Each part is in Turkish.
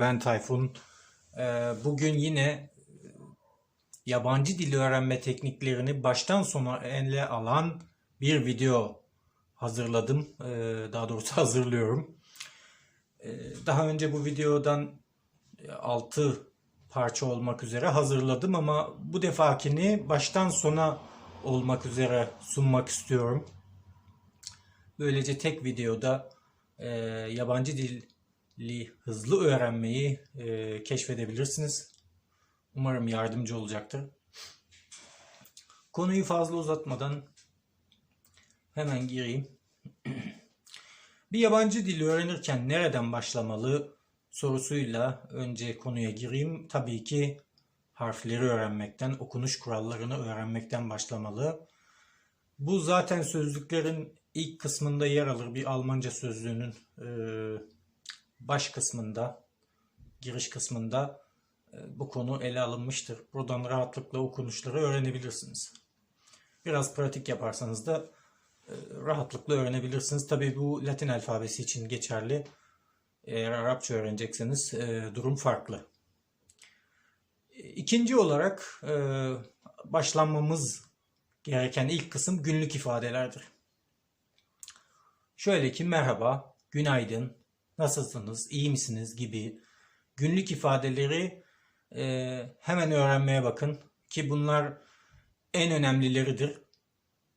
Ben Tayfun. Ee, Bugün yine yabancı dil öğrenme tekniklerini baştan sona ele alan bir video hazırladım. Ee, Daha doğrusu hazırlıyorum. Ee, Daha önce bu videodan 6 parça olmak üzere hazırladım ama bu defakini baştan sona olmak üzere sunmak istiyorum. Böylece tek videoda e, yabancı dili hızlı öğrenmeyi e, keşfedebilirsiniz. Umarım yardımcı olacaktır. Konuyu fazla uzatmadan hemen gireyim. Bir yabancı dili öğrenirken nereden başlamalı sorusuyla önce konuya gireyim. Tabii ki harfleri öğrenmekten, okunuş kurallarını öğrenmekten başlamalı. Bu zaten sözlüklerin ilk kısmında yer alır. Bir Almanca sözlüğünün e, baş kısmında, giriş kısmında e, bu konu ele alınmıştır. Buradan rahatlıkla okunuşları öğrenebilirsiniz. Biraz pratik yaparsanız da e, rahatlıkla öğrenebilirsiniz. Tabii bu Latin alfabesi için geçerli. Eğer Arapça öğrenecekseniz e, durum farklı. İkinci olarak başlanmamız gereken ilk kısım günlük ifadelerdir. Şöyle ki merhaba, günaydın, nasılsınız, iyi misiniz gibi günlük ifadeleri e, hemen öğrenmeye bakın ki bunlar en önemlileridir.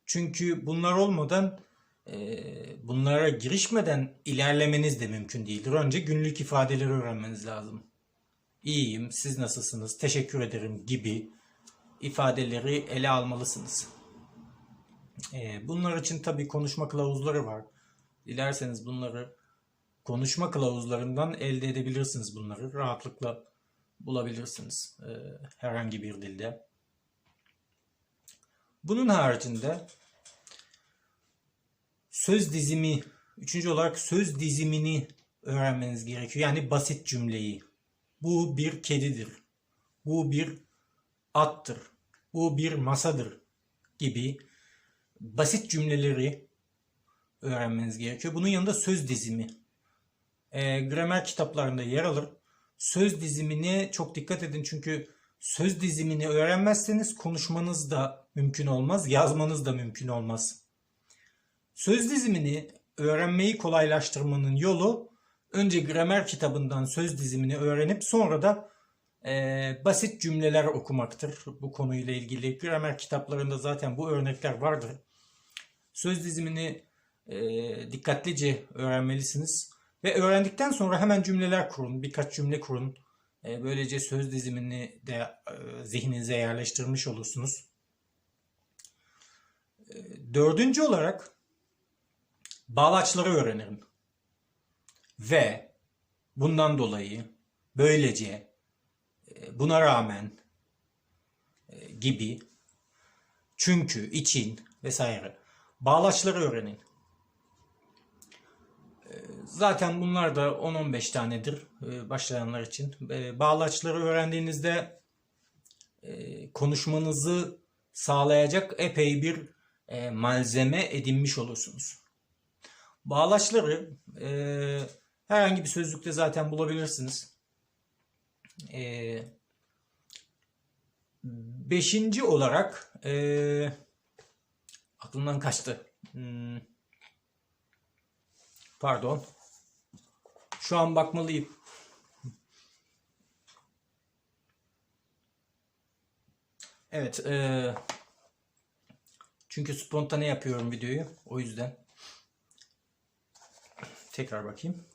Çünkü bunlar olmadan e, bunlara girişmeden ilerlemeniz de mümkün değildir. Önce günlük ifadeleri öğrenmeniz lazım. İyiyim, siz nasılsınız, teşekkür ederim gibi ifadeleri ele almalısınız. E, bunlar için tabii konuşma kılavuzları var. Dilerseniz bunları konuşma kılavuzlarından elde edebilirsiniz bunları. Rahatlıkla bulabilirsiniz e, herhangi bir dilde. Bunun haricinde söz dizimi, üçüncü olarak söz dizimini öğrenmeniz gerekiyor. Yani basit cümleyi. Bu bir kedidir. Bu bir attır. Bu bir masadır gibi basit cümleleri öğrenmeniz gerekiyor. Bunun yanında söz dizimi. E, gramer kitaplarında yer alır. Söz dizimine çok dikkat edin çünkü söz dizimini öğrenmezseniz konuşmanız da mümkün olmaz, yazmanız da mümkün olmaz. Söz dizimini öğrenmeyi kolaylaştırmanın yolu önce gramer kitabından söz dizimini öğrenip sonra da e, basit cümleler okumaktır. Bu konuyla ilgili gramer kitaplarında zaten bu örnekler vardır. Söz dizimini e, dikkatlice öğrenmelisiniz. Ve öğrendikten sonra hemen cümleler kurun. Birkaç cümle kurun. E, böylece söz dizimini de e, zihninize yerleştirmiş olursunuz. E, dördüncü olarak bağlaçları öğrenirim. Ve bundan dolayı böylece buna rağmen gibi çünkü, için vesaire bağlaçları öğrenin. Zaten bunlar da 10-15 tanedir e, başlayanlar için. E, Bağlaçları öğrendiğinizde e, konuşmanızı sağlayacak epey bir malzeme edinmiş olursunuz. Bağlaçları herhangi bir sözlükte zaten bulabilirsiniz. Beşinci olarak aklımdan kaçtı. Hmm. Pardon. Şu an bakmalıyım. Evet. E, çünkü spontane yapıyorum videoyu. O yüzden. Tekrar bakayım.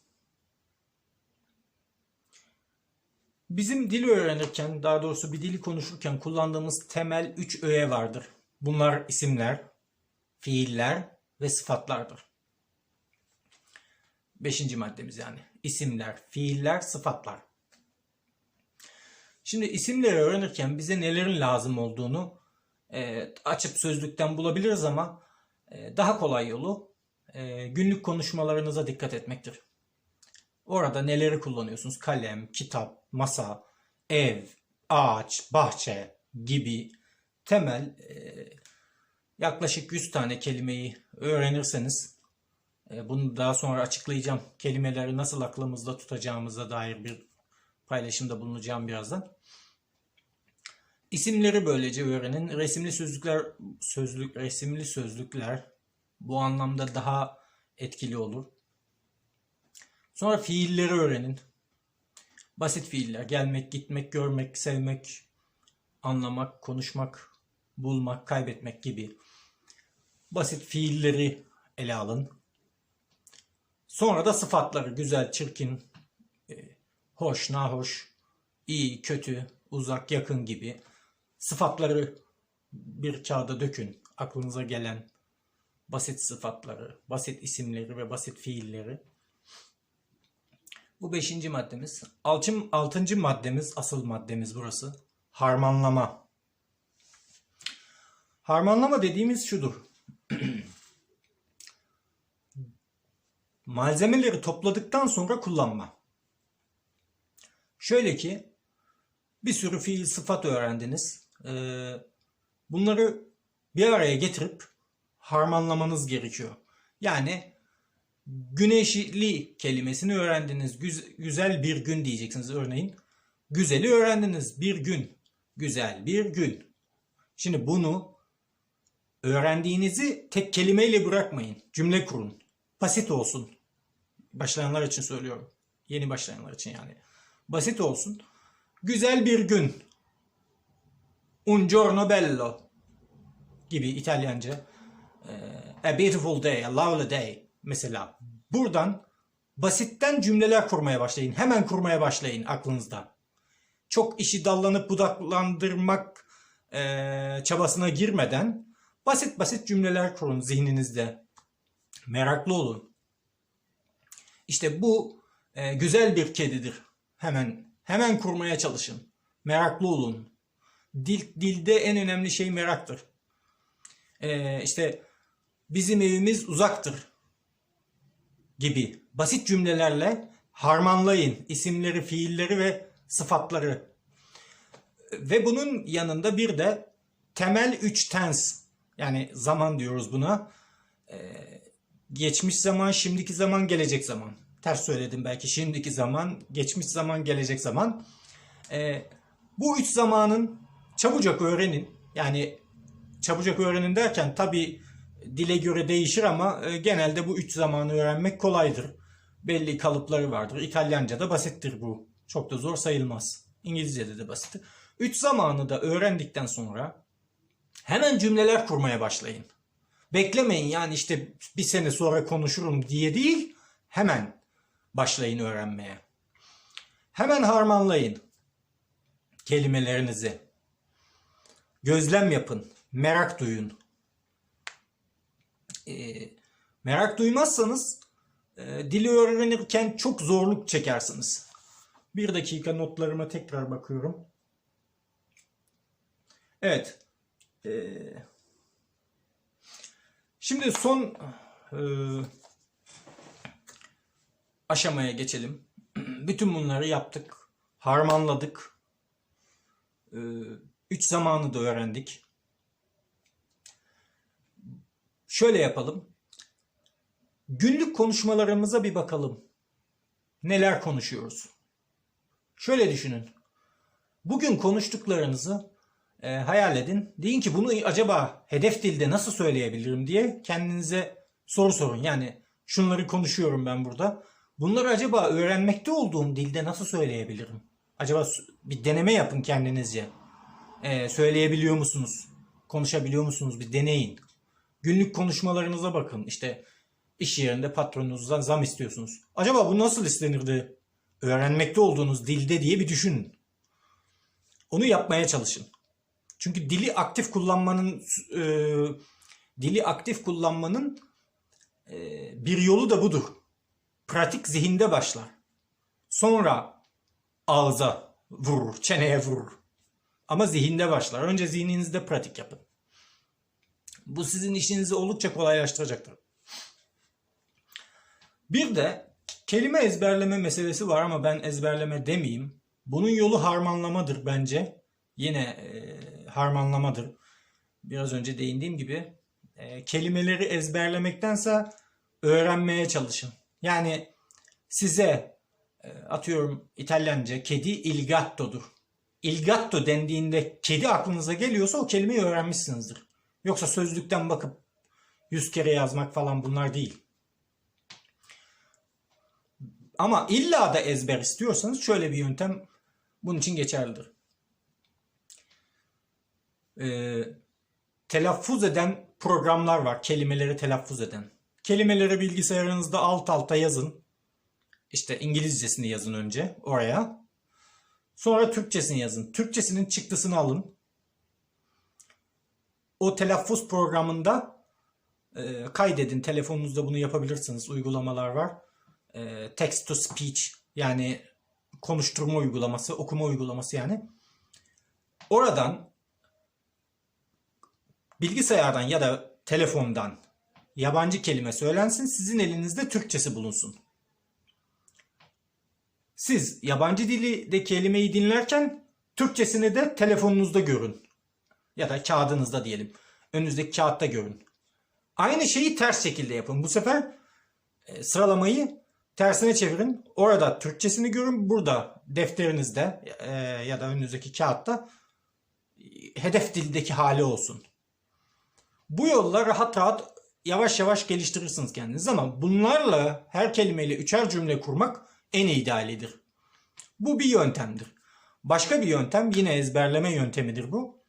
Bizim dil öğrenirken, daha doğrusu bir dili konuşurken kullandığımız temel 3 öğe vardır. Bunlar isimler, fiiller ve sıfatlardır. Beşinci maddemiz yani. İsimler, fiiller, sıfatlar. Şimdi isimleri öğrenirken bize nelerin lazım olduğunu e, açıp sözlükten bulabiliriz ama e, daha kolay yolu e, günlük konuşmalarınıza dikkat etmektir. Orada neleri kullanıyorsunuz? Kalem, kitap, masa, ev, ağaç, bahçe gibi temel e, yaklaşık 100 tane kelimeyi öğrenirseniz bunu daha sonra açıklayacağım. Kelimeleri nasıl aklımızda tutacağımıza dair bir paylaşımda bulunacağım birazdan. İsimleri böylece öğrenin. Resimli sözlükler sözlük resimli sözlükler bu anlamda daha etkili olur. Sonra fiilleri öğrenin. Basit fiiller. Gelmek, gitmek, görmek, sevmek, anlamak, konuşmak, bulmak, kaybetmek gibi basit fiilleri ele alın. Sonra da sıfatları güzel, çirkin, e, hoş, nahoş, iyi, kötü, uzak, yakın gibi sıfatları bir kağıda dökün. Aklınıza gelen basit sıfatları, basit isimleri ve basit fiilleri. Bu beşinci maddemiz. Alçım, altıncı maddemiz, asıl maddemiz burası. Harmanlama. Harmanlama dediğimiz şudur. Malzemeleri topladıktan sonra kullanma. Şöyle ki bir sürü fiil sıfat öğrendiniz. Ee, bunları bir araya getirip harmanlamanız gerekiyor. Yani güneşli kelimesini öğrendiniz. Güz- güzel bir gün diyeceksiniz örneğin. Güzeli öğrendiniz. Bir gün. Güzel bir gün. Şimdi bunu öğrendiğinizi tek kelimeyle bırakmayın. Cümle kurun. Basit olsun. Başlayanlar için söylüyorum. Yeni başlayanlar için yani. Basit olsun. Güzel bir gün. Un giorno bello gibi İtalyanca. Ee, A beautiful day, a lovely day. Mesela buradan basitten cümleler kurmaya başlayın. Hemen kurmaya başlayın aklınızda. Çok işi dallanıp budaklandırmak eee, çabasına girmeden basit basit cümleler kurun zihninizde. Meraklı olun. İşte bu e, güzel bir kedidir. Hemen hemen kurmaya çalışın. Meraklı olun. Dil, dilde en önemli şey meraktır. E, işte bizim evimiz uzaktır gibi basit cümlelerle harmanlayın isimleri, fiilleri ve sıfatları. Ve bunun yanında bir de temel üç tens yani zaman diyoruz buna. Ee, geçmiş zaman, şimdiki zaman, gelecek zaman. Ters söyledim belki. Şimdiki zaman, geçmiş zaman, gelecek zaman. Ee, bu üç zamanın çabucak öğrenin. Yani çabucak öğrenin derken tabi dile göre değişir ama e, genelde bu üç zamanı öğrenmek kolaydır. Belli kalıpları vardır. İtalyanca'da basittir bu. Çok da zor sayılmaz. İngilizce'de de basittir. Üç zamanı da öğrendikten sonra hemen cümleler kurmaya başlayın. Beklemeyin yani işte bir sene sonra konuşurum diye değil, hemen başlayın öğrenmeye. Hemen harmanlayın kelimelerinizi. Gözlem yapın, merak duyun. Ee, merak duymazsanız e, dili öğrenirken çok zorluk çekersiniz. Bir dakika notlarıma tekrar bakıyorum. Evet. Ee, şimdi son e, aşamaya geçelim. Bütün bunları yaptık. Harmanladık. Ee, üç zamanı da öğrendik. Şöyle yapalım. Günlük konuşmalarımıza bir bakalım. Neler konuşuyoruz? Şöyle düşünün. Bugün konuştuklarınızı e, hayal edin. Deyin ki bunu acaba hedef dilde nasıl söyleyebilirim diye kendinize soru sorun. Yani şunları konuşuyorum ben burada. Bunları acaba öğrenmekte olduğum dilde nasıl söyleyebilirim? Acaba bir deneme yapın kendinizce. E, söyleyebiliyor musunuz? Konuşabiliyor musunuz? Bir deneyin. Günlük konuşmalarınıza bakın. İşte iş yerinde patronunuzdan zam istiyorsunuz. Acaba bu nasıl istenirdi? Öğrenmekte olduğunuz dilde diye bir düşünün. Onu yapmaya çalışın. Çünkü dili aktif kullanmanın e, dili aktif kullanmanın e, bir yolu da budur. Pratik zihinde başlar. Sonra ağza vurur, çeneye vurur. Ama zihinde başlar. Önce zihninizde pratik yapın. Bu sizin işinizi oldukça kolaylaştıracaktır. Bir de kelime ezberleme meselesi var ama ben ezberleme demeyeyim. Bunun yolu harmanlamadır bence. Yine e, harmanlamadır. Biraz önce değindiğim gibi e, kelimeleri ezberlemektense öğrenmeye çalışın. Yani size e, atıyorum İtalyanca kedi il gatto'dur. Il gatto dendiğinde kedi aklınıza geliyorsa o kelimeyi öğrenmişsinizdir. Yoksa sözlükten bakıp yüz kere yazmak falan bunlar değil. Ama illa da ezber istiyorsanız şöyle bir yöntem bunun için geçerlidir. Ee, telaffuz eden programlar var. Kelimeleri telaffuz eden. Kelimeleri bilgisayarınızda alt alta yazın. İşte İngilizcesini yazın önce oraya. Sonra Türkçesini yazın. Türkçesinin çıktısını alın. O telaffuz programında e, kaydedin. Telefonunuzda bunu yapabilirsiniz. Uygulamalar var. E, text to speech yani konuşturma uygulaması, okuma uygulaması yani. Oradan bilgisayardan ya da telefondan yabancı kelime söylensin. Sizin elinizde Türkçesi bulunsun. Siz yabancı dili de kelimeyi dinlerken Türkçesini de telefonunuzda görün. Ya da kağıdınızda diyelim. Önünüzdeki kağıtta görün. Aynı şeyi ters şekilde yapın. Bu sefer e, sıralamayı tersine çevirin. Orada Türkçesini görün. Burada defterinizde e, ya da önünüzdeki kağıtta e, hedef dildeki hali olsun. Bu yolla rahat rahat yavaş yavaş geliştirirsiniz kendinizi ama bunlarla her kelimeyle üçer cümle kurmak en idealidir. Bu bir yöntemdir. Başka bir yöntem yine ezberleme yöntemidir bu.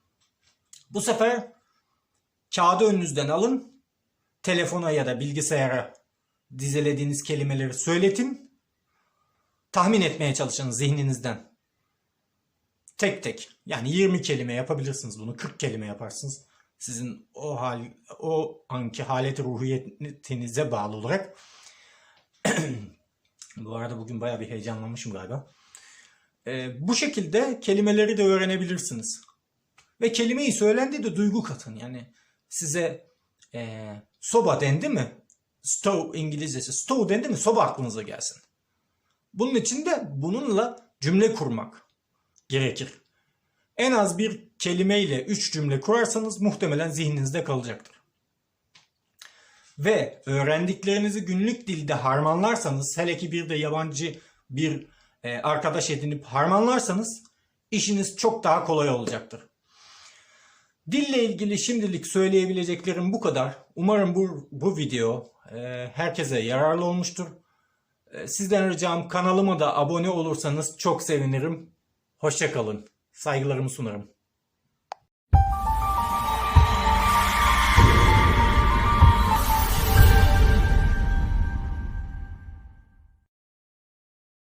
Bu sefer kağıdı önünüzden alın, telefona ya da bilgisayara dizelediğiniz kelimeleri söyletin. Tahmin etmeye çalışın zihninizden. Tek tek. Yani 20 kelime yapabilirsiniz bunu. 40 kelime yaparsınız. Sizin o hal o anki haleti ruhiyetinize bağlı olarak. Bu arada bugün bayağı bir heyecanlanmışım galiba. Ee, bu şekilde kelimeleri de öğrenebilirsiniz. Ve kelimeyi söylendiği de duygu katın. Yani size e, soba dendi mi? Stove İngilizcesi. Stove dendi mi? Soba aklınıza gelsin. Bunun için de bununla cümle kurmak gerekir. En az bir kelimeyle 3 cümle kurarsanız muhtemelen zihninizde kalacaktır. Ve öğrendiklerinizi günlük dilde harmanlarsanız, hele ki bir de yabancı bir e, arkadaş edinip harmanlarsanız işiniz çok daha kolay olacaktır. Dille ilgili şimdilik söyleyebileceklerim bu kadar. Umarım bu, bu video e, herkese yararlı olmuştur. E, sizden ricam kanalıma da abone olursanız çok sevinirim. Hoşçakalın. Saygılarımı sunarım.